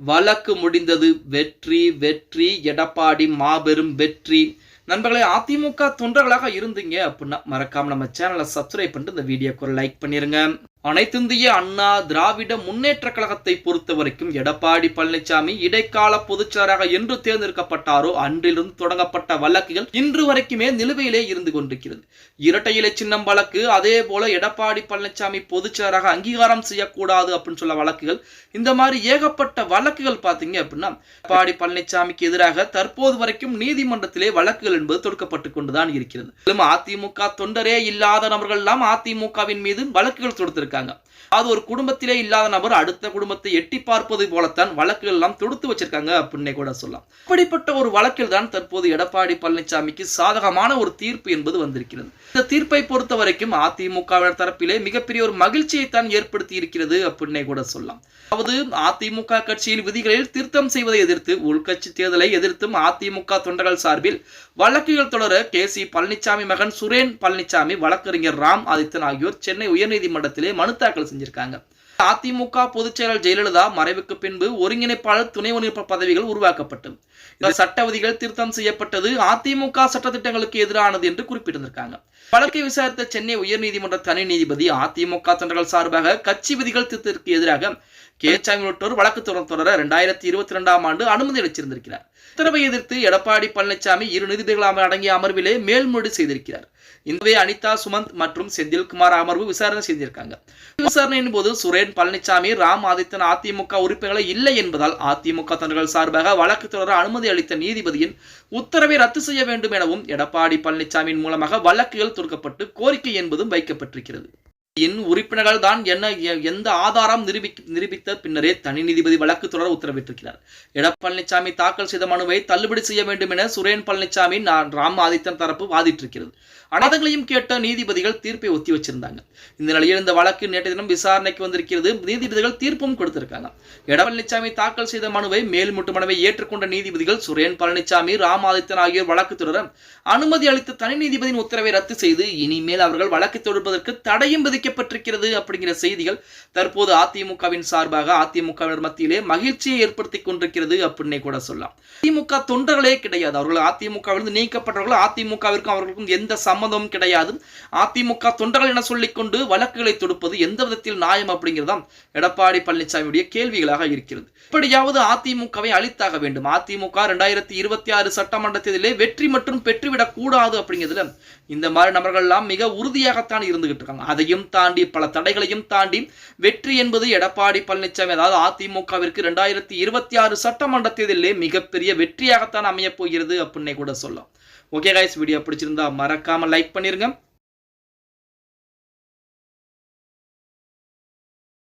வழக்கு முடிந்தது. வெற்றி வெற்றி எடப்பாடி மாபெரும் வெற்றி. நண்பர்களே அதிமுக தொண்டர்களாக இருந்தீங்க அப்படின்னா மறக்காம நம்ம சேனலை சப்ஸ்கிரைப் பண்ணிட்டு இந்த வீடியோக்கு ஒரு லைக் பண்ணிருங்க. அனைத்திந்திய அண்ணா திராவிட முன்னேற்ற கழகத்தை பொறுத்த வரைக்கும் எடப்பாடி பழனிசாமி இடைக்கால பொதுச்சாராக என்று தேர்ந்தெடுக்கப்பட்டாரோ அன்றிலிருந்து தொடங்கப்பட்ட வழக்குகள் இன்று வரைக்குமே நிலுவையிலே இருந்து கொண்டிருக்கிறது. இரட்டை இலை சின்னம் வழக்கு அதே போல எடப்பாடி பழனிசாமி பொதுச்செயலராக அங்கீகாரம் செய்யக்கூடாது அப்படின்னு சொல்ல வழக்குகள் இந்த மாதிரி ஏகப்பட்ட வழக்குகள் பார்த்தீங்க அப்படின்னா எடப்பாடி பழனிசாமிக்கு எதிராக தற்போது வரைக்கும் நீதிமன்றத்திலே வழக்குகள் என்பது தொடுக்கப்பட்டு கொண்டுதான் இருக்கிறது. மேலும் அதிமுக தொண்டரே இல்லாத நபர்கள் எல்லாம் அதிமுகவின் மீது வழக்குகள் தொடுத்திருக்காங்க. வச்சிருக்காங்க. அது ஒரு குடும்பத்திலே இல்லாத நபர் அடுத்த குடும்பத்தை எட்டி பார்ப்பது போலத்தான் வழக்குகள் எல்லாம் தொடுத்து வச்சிருக்காங்க அப்படின்னே கூட சொல்லலாம். அப்படிப்பட்ட ஒரு வழக்கில் தான் தற்போது எடப்பாடி பழனிசாமிக்கு சாதகமான ஒரு தீர்ப்பு என்பது வந்திருக்கிறது. இந்த தீர்ப்பை பொறுத்த வரைக்கும் அதிமுகவினர் தரப்பிலே மிகப்பெரிய ஒரு மகிழ்ச்சியை தான் ஏற்படுத்தி இருக்கிறது அப்படின்னே கூட சொல்லலாம். அதாவது அதிமுக கட்சியின் விதிகளில் திருத்தம் செய்வதை எதிர்த்து உள்கட்சி தேர்தலை எதிர்த்தும் அதிமுக தொண்டர்கள் சார்பில் வழக்குகள் தொடர கே சி பழனிசாமி மகன் சுரேன் பழனிசாமி வழக்கறிஞர் ராம் ஆதித்தன் ஆகியோர் சென்னை உயர்நீதிமன்றத்திலே மனு தாக்கல் செஞ்சிருக்காங்க. அதிமுக பொதுச் செயலர் ஜெயலலிதா மறைவுக்கு பின்பு ஒருங்கிணைப்பாளர் துணை ஒருங்கிணைப்பாளர் பதவிகள் உருவாக்கப்பட்டது இந்த சட்ட விதிகள் திருத்தம் செய்யப்பட்டது அதிமுக சட்டத்திட்டங்களுக்கு எதிரானது என்று குறிப்பிட்டிருந்திருக்காங்க. வழக்கை விசாரித்த சென்னை உயர்நீதிமன்ற தனி நீதிபதி அதிமுக தொண்டர்கள் சார்பாக கட்சி விதிகள் திருத்தத்திற்கு எதிராக கேச்சாமி உள்ளிட்டோர் வழக்கு தொடர் இரண்டாயிரத்தி இருபத்தி இரண்டாம் ஆண்டு அனுமதி அளிச்சிருந்திருக்கிறார். உத்தரவை எதிர்த்து எடப்பாடி பழனிசாமி இரு நீதிபதிகள் அடங்கிய அமர்விலே மேல்முறை செய்திருக்கிறார். இந்தவே அனிதா சுமந்த் மற்றும் செந்தில்குமார் அமர்வு விசாரணை செய்திருக்காங்க. விசாரணையின் போது சுரேன் பழனிசாமி ராம் ஆதித்தன் அதிமுக உறுப்பினர்களை இல்லை என்பதால் அதிமுக தொண்டர்கள் சார்பாக வழக்கு தொடர அனுமதி அளித்த நீதிபதியின் உத்தரவை ரத்து செய்ய வேண்டும் எனவும் எடப்பாடி பழனிசாமியின் மூலமாக வழக்குகள் தொடுக்கப்பட்டு கோரிக்கை என்பதும் வைக்கப்பட்டிருக்கிறது. என் உறுப்பினர்கள் தான் என்ன எந்த ஆதாரம் நிரூபி நிரூபித்த பின்னரே தனி நீதிபதி வழக்கு தொடர உத்தரவிட்டிருக்கிறார். எடப்பாடி பழனிசாமி தாக்கல் செய்த மனுவை தள்ளுபடி செய்ய வேண்டும் என சுரேன் பழனிசாமி நான் ராம் ஆதித்தன் தரப்பு வாதிட்டிருக்கிறது. அனதங்களையும் கேட்ட நீதிபதிகள் தீர்ப்பை ஒத்தி வச்சிருந்தாங்க. இந்த நிலையில் இந்த வழக்கு நேற்று தினம் விசாரணைக்கு வந்திருக்கிறது. நீதிபதிகள் தீர்ப்பும் கொடுத்திருக்காங்க. எடப்பாடி பழனிசாமி தாக்கல் செய்த மனுவை மேல்முட்டு மனுவை ஏற்றுக்கொண்ட நீதிபதிகள் சுரேன் பழனிசாமி ராம் ஆதித்தன் ஆகியோர் வழக்கு தொடர அனுமதி அளித்த தனி நீதிபதியின் உத்தரவை ரத்து செய்து இனிமேல் அவர்கள் வழக்கு தொடுப்பதற்கு தடையும் அறிவிக்கப்பட்டிருக்கிறது அப்படிங்கிற செய்திகள் தற்போது அதிமுகவின் சார்பாக அதிமுகவினர் மத்தியிலே மகிழ்ச்சியை ஏற்படுத்தி கொண்டிருக்கிறது அப்படின்னே கூட சொல்லலாம். அதிமுக தொண்டர்களே கிடையாது. அவர்கள் அதிமுகவிலிருந்து நீக்கப்பட்டவர்கள் அதிமுகவிற்கும் அவர்களுக்கும் எந்த சம்மந்தமும் கிடையாது. அதிமுக தொண்டர்கள் என சொல்லிக்கொண்டு வழக்குகளை தொடுப்பது எந்த விதத்தில் நியாயம் அப்படிங்கிறதாம் எடப்பாடி பழனிசாமியுடைய கேள்விகளாக இருக்கிறது. இப்படியாவது அதிமுகவை அழித்தாக வேண்டும். அதிமுக இரண்டாயிரத்தி இருபத்தி ஆறு சட்டமன்ற தேர்தலிலே வெற்றி மற்றும் பெற்றுவிடக் கூடாது அப்படிங்கிறதுல இந்த மாதிரி நபர்கள் எல்லாம் மிக உறுதியாகத்தான் இருந்துகிட்டு இருக்காங்க. அதையும் தாண்டி பல தடைகளையும் தாண்டி வெற்றி என்பது எடப்பாடி பழனிசாமி அதாவது அதிமுகவிற்கு இரண்டாயிரத்தி இருபத்தி ஆறு சட்டமன்ற தேர்தலிலே மிகப்பெரிய வெற்றியாகத்தான் அமையப் போகிறது அப்படின்னே கூட சொல்லலாம். ஓகே காய்ஸ் வீடியோ பிடிச்சிருந்தா மறக்காம லைக் பண்ணிருங்க.